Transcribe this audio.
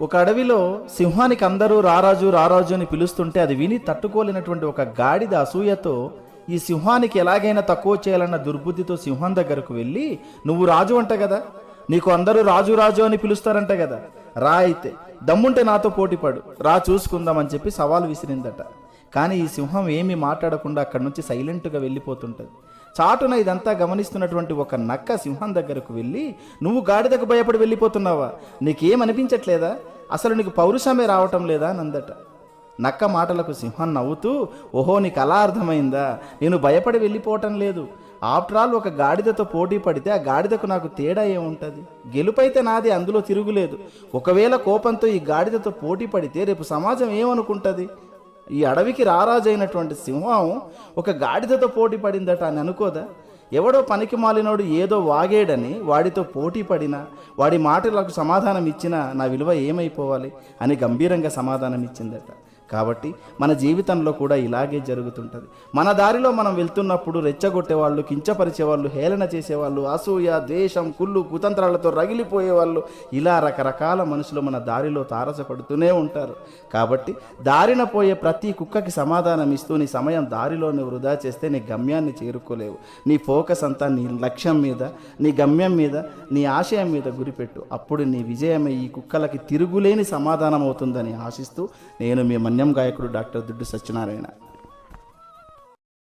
ఒక అడవిలో సింహానికి అందరూ రారాజు రారాజు అని పిలుస్తుంటే అది విని తట్టుకోలేనటువంటి ఒక గాడిద అసూయతో ఈ సింహానికి ఎలాగైనా తక్కువ చేయాలన్న దుర్బుద్ధితో సింహం దగ్గరకు వెళ్ళి నువ్వు రాజు అంట కదా? నీకు అందరూ రాజు రాజు అని పిలుస్తారంట కదా? రా అయితే దమ్ముంటే నాతో పోటీపడు రా చూసుకుందామని చెప్పి సవాల్ విసిరిందట. కానీ ఈ సింహం ఏమీ మాట్లాడకుండా అక్కడి నుంచి సైలెంట్గా వెళ్ళిపోతుంటుంది. చాటున ఇదంతా గమనిస్తున్నటువంటి ఒక నక్క సింహం దగ్గరకు వెళ్ళి నువ్వు గాడిదకు భయపడి వెళ్ళిపోతున్నావా? నీకేమనిపించట్లేదా? అసలు నీకు పౌరుషమే రావటం లేదా? అని అందట. నక్క మాటలకు సింహం నవ్వుతూ ఓహో నీకు అలా అర్థమైందా? నేను భయపడి వెళ్ళిపోవటం లేదు. ఆఫ్టర్ ఆల్ ఒక గాడిదతో పోటీ పడితే ఆ గాడిదకు నాకు తేడా ఏముంటుంది? గెలుపైతే నాది అందులో తిరుగులేదు. ఒకవేళ కోపంతో ఈ గాడిదతో పోటీ పడితే రేపు సమాజం ఏమనుకుంటుంది? ఈ అడవికి రారాజైనటువంటి సింహం ఒక గాడిదతో పోటీ పడిందట అని అనుకోదా? ఎవడో పనికి మాలినోడు ఏదో వాగేడని వాడితో పోటీ పడినా వాడి మాటలకు సమాధానం ఇచ్చినా నా విలువ ఏమైపోవాలి అని గంభీరంగా సమాధానం ఇచ్చిందట కాబట్టి మన జీవితంలో కూడా ఇలాగే జరుగుతుంటుంది. మన దారిలో మనం వెళ్తున్నప్పుడు రెచ్చగొట్టేవాళ్ళు కించపరిచేవాళ్ళు హేళన చేసేవాళ్ళు అసూయ ద్వేషం కుళ్ళు కుతంత్రాలతో రగిలిపోయేవాళ్ళు ఇలా రకరకాల మనుషులు మన దారిలో తారసపడుతూనే ఉంటారు. కాబట్టి దారిన పోయే ప్రతి కుక్కకి సమాధానం ఇస్తూ నీ సమయం దారిలోనే వృధా చేస్తే నీ గమ్యాన్ని చేరుకోలేవు. నీ ఫోకస్ అంతా నీ లక్ష్యం మీద నీ గమ్యం మీద నీ ఆశయం మీద గురిపెట్టు. అప్పుడు నీ విజయమే ఈ కుక్కలకి తిరుగులేని సమాధానం అవుతుందని ఆశిస్తూ నేను మీ మన్యం గాయకుడు డాక్టర్ దుడ్డు సత్యనారాయణ.